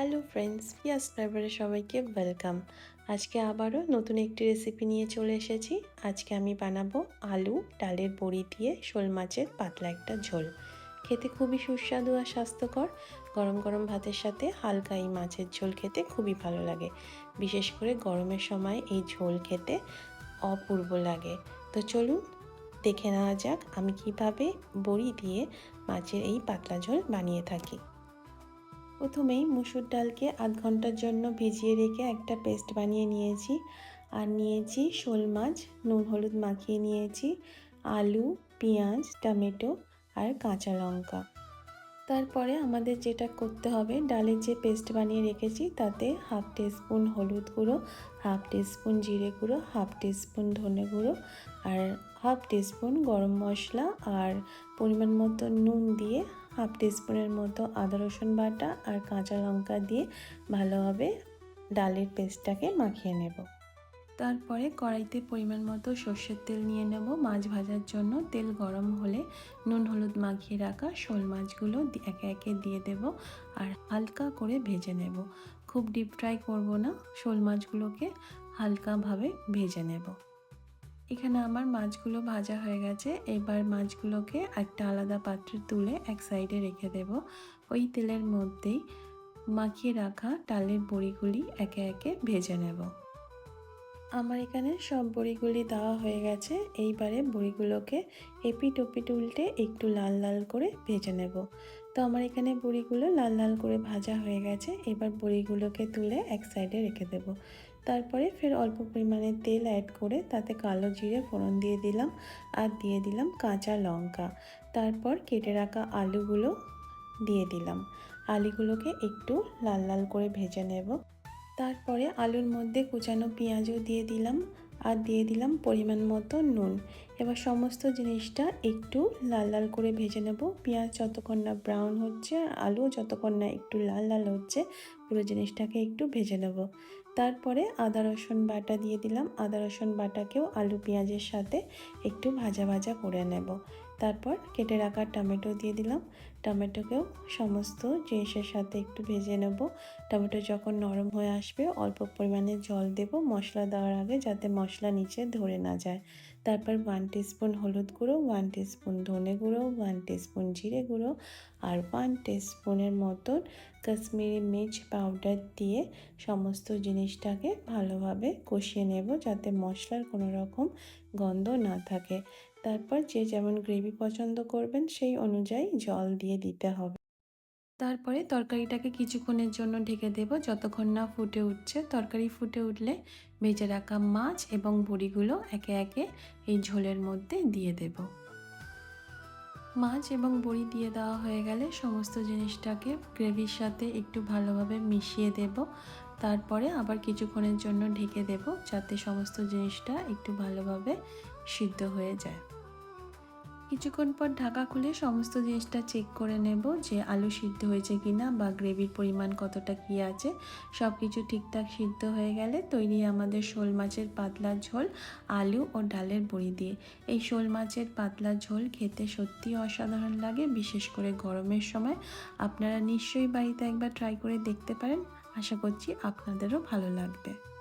Hello friends পিয়াস ফ্লেভারে সবাইকে welcome আজকে আবারও নতুন একটি রেসিপি নিয়ে চলে এসেছি। আজকে আমি বানাবো আলু, ডালের বড়ি দিয়ে শোল মাছের পাতলা একটা ঝোল। খেতে খুবই সুস্বাদু আর স্বাস্থ্যকর। গরম গরম ভাতের সাথে হালকা এই মাছের ঝোল খেতে খুবই ভালো লাগে। বিশেষ করে গরমের সময় এই ঝোল খেতে অপূর্ব লাগে। তো চলুন দেখে নেওয়া যাক আমি কীভাবে বড়ি দিয়ে মাছের এই পাতলা ঝোল বানিয়ে থাকি। প্রথমেই মুসুর ডালকে আধ ঘণ্টার জন্য ভিজিয়ে রেখে একটা পেস্ট বানিয়ে নিয়েছি। আর নিয়েছি শোল মাছ, নুন হলুদ মাখিয়ে নিয়েছি, আলু, পেঁয়াজ, টমেটো আর কাঁচা লঙ্কা। তারপরে আমাদের যেটা করতে হবে, ডালের যে পেস্ট বানিয়ে রেখেছি তাতে হাফ টিস্পুন হলুদ গুঁড়ো, হাফ টিস্পুন জিরে গুঁড়ো, হাফ টিস্পুন ধনে গুঁড়ো আর হাফ টিস্পুন গরম মশলা আর পরিমাণ মতো নুন দিয়ে হাফ টিস্পুনের মতো আদা রসুন বাটা আর কাঁচা লঙ্কা দিয়ে ভালোভাবে ডালের পেস্টটাকে মাখিয়ে নেব। তারপরে কড়াইতে পরিমাণ মতো সর্ষের তেল নিয়ে নেব। মাছ ভাজার জন্য তেল গরম হলে নুন, হলুদ মাখিয়ে রাখা শোল মাছগুলো একে একে দিয়ে দেব আর হালকা করে ভেজে নেব। খুব ডিপ ফ্রাই করব না, শোল মাছগুলোকে হালকাভাবে ভেজে নেব। এখানে আমার মাছগুলো ভাজা হয়ে গেছে। এবার মাছগুলোকে একটা আলাদা পাত্রে তুলে এক সাইডে রেখে দেব। ওই তেলের মধ্যেই মাখিয়ে রাখা ডালের বড়িগুলি একে একে ভেজে নেব। আমার এখানে সব বড়িগুলি দেওয়া হয়ে গেছে। এইবারে বড়িগুলোকে এপিট ওপিট উল্টে একটু লাল লাল করে ভেজে নেব। তো আমার এখানে বড়িগুলো লাল লাল করে ভাজা হয়ে গেছে। এবার বড়িগুলোকে তুলে এক সাইডে রেখে দেব। তারপরে ফের অল্প পরিমাণে তেল অ্যাড করে তাতে কালো জিরে ফোড়ন দিয়ে দিলাম আর দিয়ে দিলাম কাঁচা লঙ্কা। তারপর কেটে রাখা আলুগুলো দিয়ে দিলাম। আলুগুলোকে একটু লাল লাল করে ভেজে নেব। তারপরে আলুর মধ্যে কুচানো পেঁয়াজও দিয়ে দিলাম আর দিয়ে দিলাম পরিমাণ মতো নুন। এবার সমস্ত জিনিসটা একটু লাল লাল করে ভেজে নেব। পেঁয়াজ যতক্ষণ না ব্রাউন হচ্ছে আর আলু যতক্ষণ না একটু লাল লাল হচ্ছে, পুরো জিনিসটাকে একটু ভেজে নেব। তারপরে আদা, রসুন বাটা দিয়ে দিলাম। আদা, রসুন বাটাকেও আলু, পেঁয়াজের সাথে একটু ভাজা ভাজা করে নেব। তারপর কেটে রাখা টমেটো দিয়ে দিলাম। টমেটোকেও সমস্ত জিনিসের সাথে একটু ভেজে নেব। টমেটো যখন নরম হয়ে আসবে, অল্প পরিমাণে জল দেব। মশলা দেওয়ার আগে যাতে মশলা নিচে ধরে না যায়। তারপর ওয়ান টিস্পুন হলুদ গুঁড়ো ওয়ান টিস্পুন ধনে গুঁড়ো ওয়ান টিস্পুন জিরে গুঁড়ো আর ওয়ান টিস্পুনের মতন কাশ্মীরি মির্চ পাউডার দিয়ে সমস্ত জিনিসটাকে ভালোভাবে কষিয়ে নেব যাতে মশলার কোনো রকম গন্ধ না থাকে। তারপর যে যেমন গ্রেভি পছন্দ করবেন সেই অনুযায়ী জল দিয়ে দিতে হবে। তারপরে তরকারিটাকে কিছুক্ষণের জন্য ঢেকে দেব। যতক্ষণ না ফুটে উঠছে, তরকারি ফুটে উঠলে ভেজে রাখা মাছ এবং বড়িগুলো একে একে এই ঝোলের মধ্যে দিয়ে দেব। মাছ এবং বড়ি দিয়ে দেওয়া হয়ে গেলে সমস্ত জিনিসটাকে গ্রেভির সাথে একটু ভালোভাবে মিশিয়ে দেব। তারপরে আবার কিছুক্ষণের জন্য ঢেকে দেব যাতে সমস্ত জিনিসটা একটু ভালোভাবে সিদ্ধ হয়ে যায়। কিছুক্ষণ পর ঢাকা খুলে সমস্ত জিনিসটা চেক করে নেব যে আলু সিদ্ধ হয়েছে কি না বা গ্রেভির পরিমাণ কতটা কি আছে। সব কিছু ঠিকঠাক সিদ্ধ হয়ে গেলে তৈরি আমাদের শোল মাছের পাতলা ঝোল, আলু ও ডালের বড়ি দিয়ে। এই শোল মাছের পাতলা ঝোল খেতে সত্যি অসাধারণ লাগে, বিশেষ করে গরমের সময়। আপনারা নিশ্চয়ই বাড়িতে একবার ট্রাই করে দেখতে পারেন। আশা করছি আপনাদেরও ভালো লাগবে।